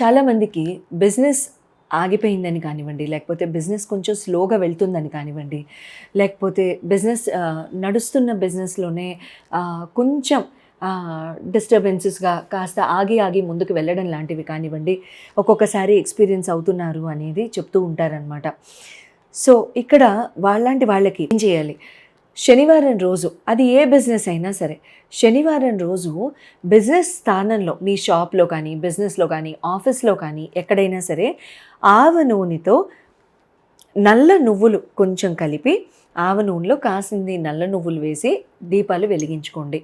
చాలామందికి బిజినెస్ ఆగిపోయిందని కానివ్వండి లేకపోతే బిజినెస్ కొంచెం స్లోగా వెళ్తుందని కానివ్వండి లేకపోతే బిజినెస్ నడుస్తున్న బిజినెస్లోనే కొంచెం డిస్టర్బెన్సెస్గా కాస్త ఆగి ఆగి ముందుకు వెళ్ళడం లాంటివి కానివ్వండి ఒక్కొక్కసారి ఎక్స్పీరియన్స్ అవుతున్నారు అనేది చెప్తూ ఉంటారనమాట సో ఇక్కడ వాళ్ళంటి వాళ్ళకి ఏం చేయాలి? శనివారం రోజు అది ఏ బిజినెస్ అయినా సరే శనివారం రోజు బిజినెస్ స్థానంలో మీ షాప్లో కానీ బిజినెస్లో కానీ ఆఫీస్లో కానీ ఎక్కడైనా సరే ఆవ నూనెతో నల్ల నువ్వులు కొంచెం కలిపి ఆవ నూనెలో కాసింది నల్ల నువ్వులు వేసి దీపాలు వెలిగించుకోండి.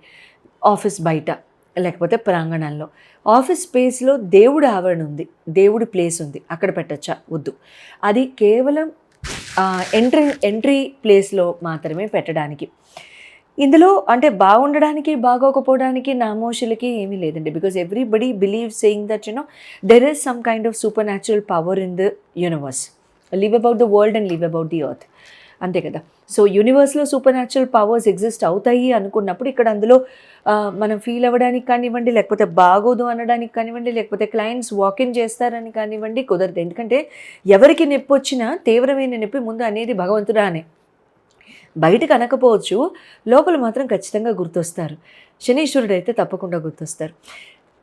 ఆఫీస్ బయట లేకపోతే ప్రాంగణంలో. ఆఫీస్ స్పేస్లో దేవుడి ఆవరణ ఉంది దేవుడి ప్లేస్ ఉంది అక్కడ పెట్టచ్చా? వద్దు. అది కేవలం ఎంట్రీ ఎంట్రీ ప్లేస్లో మాత్రమే పెట్టడానికి. ఇందులో అంటే బాగుండడానికి బాగోకపోవడానికి నామోషులకి ఏమీ లేదండి. Because everybody believe saying that you know there is some kind of super natural power in the universe live about the world and live about the earth అంతే కదా. సో యూనివర్స్లో సూపర్ న్యాచురల్ పవర్స్ ఎగ్జిస్ట్ అవుతాయి అనుకున్నప్పుడు ఇక్కడ అందులో మనం feel అవ్వడానికి కానివ్వండి లేకపోతే బాగోదు అనడానికి కానివ్వండి లేకపోతే క్లయింట్స్ వాకిన్ చేస్తారని కానివ్వండి కుదరదు. ఎందుకంటే ఎవరికి నొప్పి వచ్చినా తీవ్రమైన నొప్పి ముందు అనేది భగవంతుడా అనే బయటకు అనకపోవచ్చు లోపల మాత్రం ఖచ్చితంగా గుర్తొస్తారు. శనీశ్వరుడు అయితే తప్పకుండా గుర్తొస్తారు.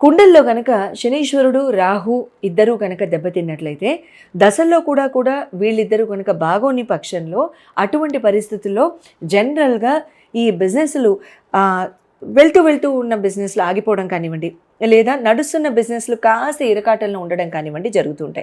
కుండల్లో కనుక శనీశ్వరుడు రాహు ఇద్దరూ కనుక దెబ్బతిన్నట్లయితే దశల్లో కూడా కూడా వీళ్ళిద్దరూ కనుక బాగోని పక్షంలో అటువంటి పరిస్థితుల్లో జనరల్గా ఈ బిజినెస్లు వెళ్తూ వెళ్తూ ఉన్న బిజినెస్లు ఆగిపోవడం కానివ్వండి లేదా నడుస్తున్న బిజినెస్లు కాస్త ఇరకాటంలో ఉండడం కానివ్వండి జరుగుతుంటాయి